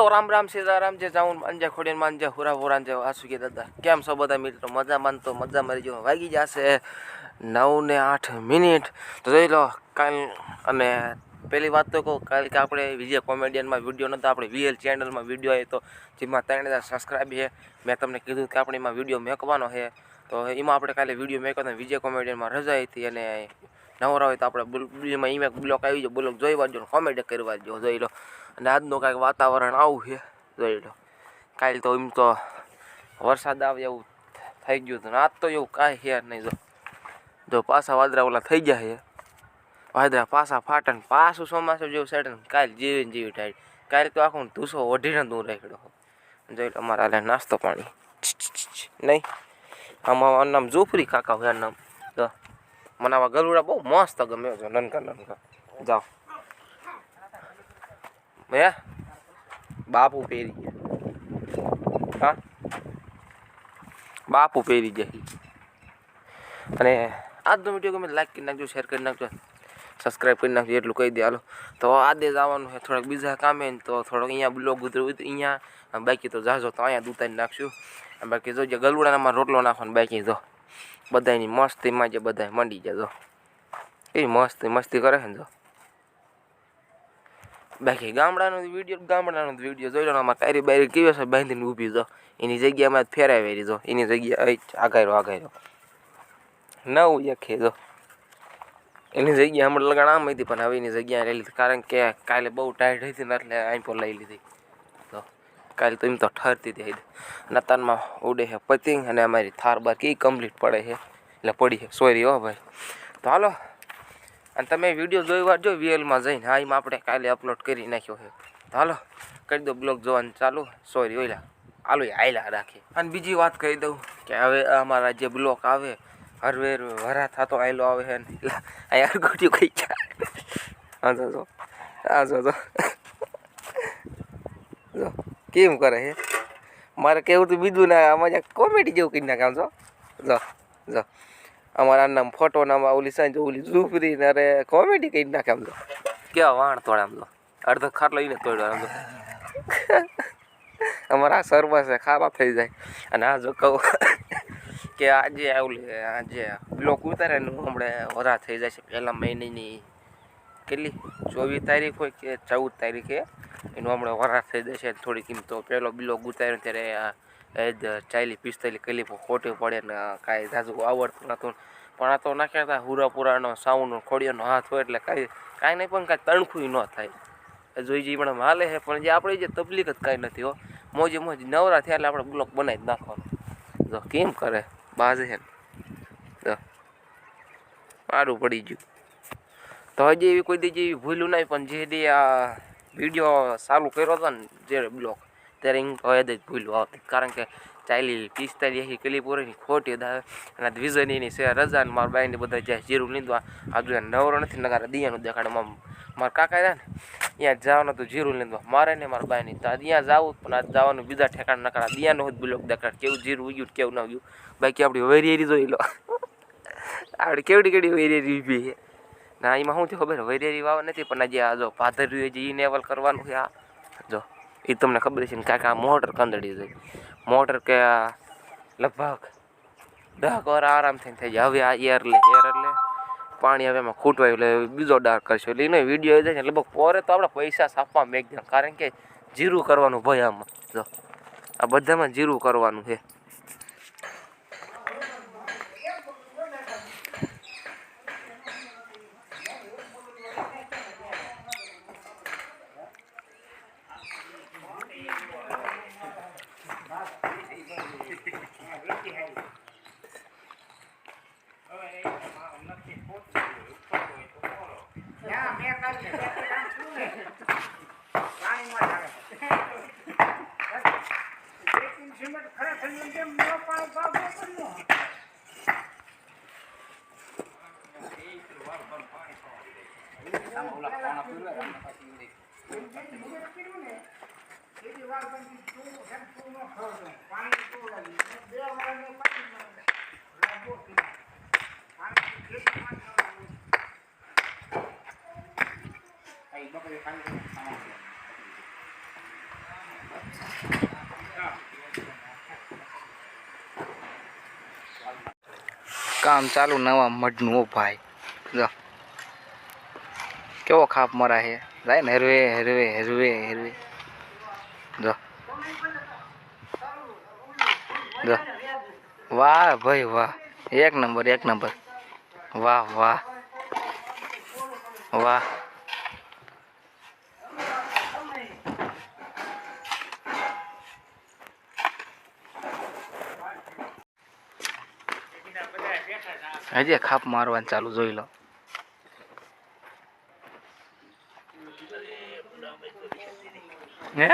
તો રામ રામ સીતારામ, જે જાઉં અંજા ખોડીને માંજે હુરા હુરાન જે આસુ કે દાદા. કેમ છો બધા મિત્રો? મજા માનતો, મજા મરી જો વાગી જશે નવ ને આઠ મિનિટ. તો જોઈ લો, કાલ અને પહેલી વાત તો કહું, કાલ કે આપણે વિજય કોમેડિયનમાં વીડિયો નહોતો આપણે વીએલ ચેનલમાં વીડિયો આવ્યો તો, જેમાં ત્રણ હજાર સબસ્ક્રાઈબ છે. મેં તમને કીધું કે આપણે એમાં વીડિયો મેકવાનો છે. તો એમાં આપણે કાલે વીડિયો મેકવાનો વિજય કોમેડિયનમાં રજા હતી અને નવરા હોય તો આપણે એમાં ઈમેક બ્લોક આવી જાય બ્લોક જોઈ વાંચો કોમેડી કરવા જો જોઈ લો. અને આજનું કાંઈક વાતાવરણ આવું છે. જોઈ લો. કાલ તો એમ તો વરસાદ આવે એવું થઈ ગયું હતું આજ તો એવું કાંઈ છે નહીં જો. જો પાછા વાદળા ઓલા થઈ ગયા છે. વાદરા પાછા ફાટન પાછું ચોમાસું જેવું સેટન કાલે કાલ જીવી ટાઈટ કાલ તો આખું ધૂસો ઓઢીને દૂર રાખ્યો જોઈ લો, અમારા હાલે નાસ્તો પાણી. નહીં. આમાં નામ જોફરી કાકા હોય નામ તો મને આવા ગરુડા બહુ મસ્ત ગમે છે. નનકા નનકા જાઓ. હે? બાપુ પહેરી ગયા. હા? બાપુ પહેરી જાય અને આજનો વીડિયો ગમે લાઈક કરી નાખજો શેર કરી નાખજો સબસ્ક્રાઈબ કરી નાખજો, એટલું કહી દે. હાલો. તો આજે જવાનું છે. થોડાક બીજા કામે તો થોડોક અહીંયા બ્લોગ ઉતરું અહીંયા. બાકી તો જાજો, તો અહીંયા દૂતાઈ નાખશું. બાકી જો ગલુડાનામાં રોટલો નાખવાનો બાકી જો. બધાની મસ્તીમાં જે બધા મંડી જાય જો. એ મસ્તી મસ્તી કરે છે ને જો. બાકી ગામડાનો વીડિયો ગામડાનો વીડિયો જોઈ લો આમાં કાયરી બારી કેવી છે બાંધીને ઊભી જો. એની જગ્યામાં ફેરાવી ફેરાવેલી જો. એની જગ્યા આગાયરો આગાયરો નવ યખે જો. એની જગ્યા હમણાં લગાણ આમ હતી, પણ હવે એની જગ્યા લઈ લીધી. કારણ કે કાલે બહુ ટાઈટ હતી ને એટલે અહીં લઈ લીધી. તો કાલે તો એમ તો ઠરતી હતી નતાનમાં ઉડે છે પતિંગ અને અમારી થાર બાર કઈ કમ્પ્લીટ પડે છે એટલે પડી છે સોરી હો ભાઈ. તો હાલો અને તમે વીડિયો જોઈ વાળજો વીએલમાં જઈને. હા, એમાં આપણે કાલે અપલોડ કરી નાખ્યો છે. હાલો, કરી દો બ્લોગ જોવાનું ચાલુ. સોરી ઓલા આલુ આયલા રાખીએ અને બીજી વાત કહી દઉં કે હવે અમારા જે બ્લોક આવે, હરવેર વરા થતો આયલો આવે છે ને. એટલે અહીંયા ગોટ્યું કઈ હા, જો જો. હા, જો જો. જો, કેમ કરે છે? મારે કેવું તો બીજું ના, આમાં કોમેડી જેવું કરી નાખે, આમ જો. જો જો. અમારા નામ ફોટો નામ ઓલી સાંજ ઓલી ઝૂપરી ને અરે કોમેડી કરી નાખે આમ તો. કેવા વાણ તોડે આમ તો? અડધો ખાટલો એને તોડ્યો આમ તો. અમારા સર્વસ ખારા થઈ જાય. અને આ જો કહું કે આજે ઓલી આજે બ્લોક ઉતારે ને હમણાં વરા થઈ જાય છે. પહેલા મહિનાની કેટલી? ચોવીસ તારીખ હોય કે ચૌદ તારીખે એનું હમણાં વરા થઈ જશે થોડીક એમ તો પહેલો બ્લોક ઉતાર્યો ત્યારે એ જ ચાલીસ પિસ્તાલીસ કલીપો ખોટી પડે ને કાંઈ ઝાઝું આવડતું નહોતું. પણ આ તો નાખ્યા હતા હુરાપુરાનો સાઉન્ડ ખોડિયાનો હાથ હોય એટલે કાંઈ કાંઈ નહીં, પણ કાંઈ તણખું ન થાય. જોઈ જઈ પણ હાલે છે, પણ જે આપણે જે તબલીક જ કાંઈ નથી હો. મોજે મોજ નવરા થયા એટલે આપણે બ્લોક બનાવી જ નાખવાનો. જો, કેમ કરે? બાજે છે તો સારું પડી ગયું. તો હજી એવી કોઈ દી જેવી ભૂલું નહીં, પણ જે દી આ વીડિયો ચાલુ કર્યો હતો ને, જે બ્લોક. ત્યારે એમ કહે જ ભૂલું આવતી કારણ કે ચાલી પિસ્તાલીસ કિલી પૂરીની ખોટી દાવે અને વિઝનીની છે રજા ને મારા બાઈને બધા જ્યાં જીરું લીધું આજુ નવરો નથી નગારે દિયાનું દેખાડે. મારા કાકા રહ્યા ને, ત્યાં જવાનું હતું જીરું લીધું. મારે ને મારા બાઈની તો ત્યાં જવું પણ આજ જવાનું બીજા ઠેકાણ, નકારા દિયાનું હોય બ્લોક દેખાડ. કેવું જીરું ઉગ્યું કેવું ના ઉગ્યું. બાકી આપણી વૈરી જોઈ લો. આપણે કેવડી કેવડી વૈરી ઊભી છે. ના એમાં શું થયું ખબર? વૈરેરી વાવ નથી, પણ આજે આ જો પાથર્યું જે ઈ નેવલ કરવાનું છે આ જો. એ તમને ખબર છે ને કાંઈક આ મોટર કંદડી છે. મોટર કે લગભગ દહ કર આરામથી થઈ જાય. હવે આ એર લે એર લે પાણી હવે એમાં ખૂટવાયું એટલે બીજો ડાર્ક કરશો. એટલે એનો વીડિયો જાય ને લગભગ પોરે તો આપણે પૈસા સાપવા મેં કારણ કે જીરું કરવાનું ભય આમાં. જો, આ બધામાં જીરું કરવાનું છે ના, મેં કાલ ખેતી કામ થયું ને. પાણીમાં જ આવે. બેકિંગ સિમેન્ટ ખરેખર એમ કેમ ન પાડો ભાવ વાપરનો? બીજી વાર પછી તું એમ તું ન ખવડો. પાણી તું લાગી. બે વારને પાણી મળે. લાંબો પીને. પાણી ખેતીમાં જ ખવડાવવું. કામ ચાલુ નવા મઢનું ઓ ભાઈ જો કેવો ખાપ મરા હે જાય ને હરવે હરવે હરવે હરવે જો જો વાહ ભાઈ વાહ એક નંબર એક નંબર વાહ વાહ વાહ હજી ખાપ મારવાનું ચાલુ જોઈ લો. હે?